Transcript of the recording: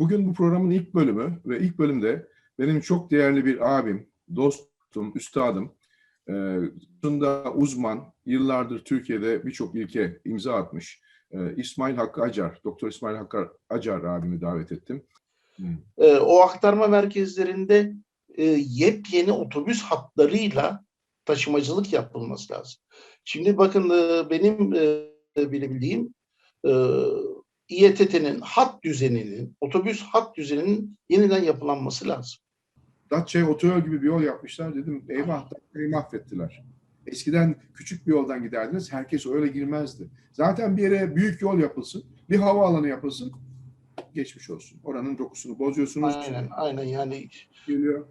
Bugün bu programın ilk bölümü ve ilk bölümde benim çok değerli bir abim, dostum, üstadım, bunda uzman, yıllardır Türkiye'de birçok ilke imza atmış. İsmail Hakkı Acar, Doktor İsmail Hakkı Acar abimi davet ettim. e, o aktarma merkezlerinde yepyeni otobüs hatlarıyla taşımacılık yapılması lazım. Şimdi bakın benim bilebildiğim İETT'nin hat düzeninin, otobüs hat düzeninin yeniden yapılanması lazım. Datça'ya otoyol gibi bir yol yapmışlar. Dedim eyvah Datça'yı mahvettiler. Eskiden küçük bir yoldan giderdiniz. Herkes öyle girmezdi. Zaten bir yere büyük yol yapılsın. Bir havaalanı yapılsın. Geçmiş olsun. Oranın dokusunu bozuyorsunuz. Aynen, aynen yani Geliyor.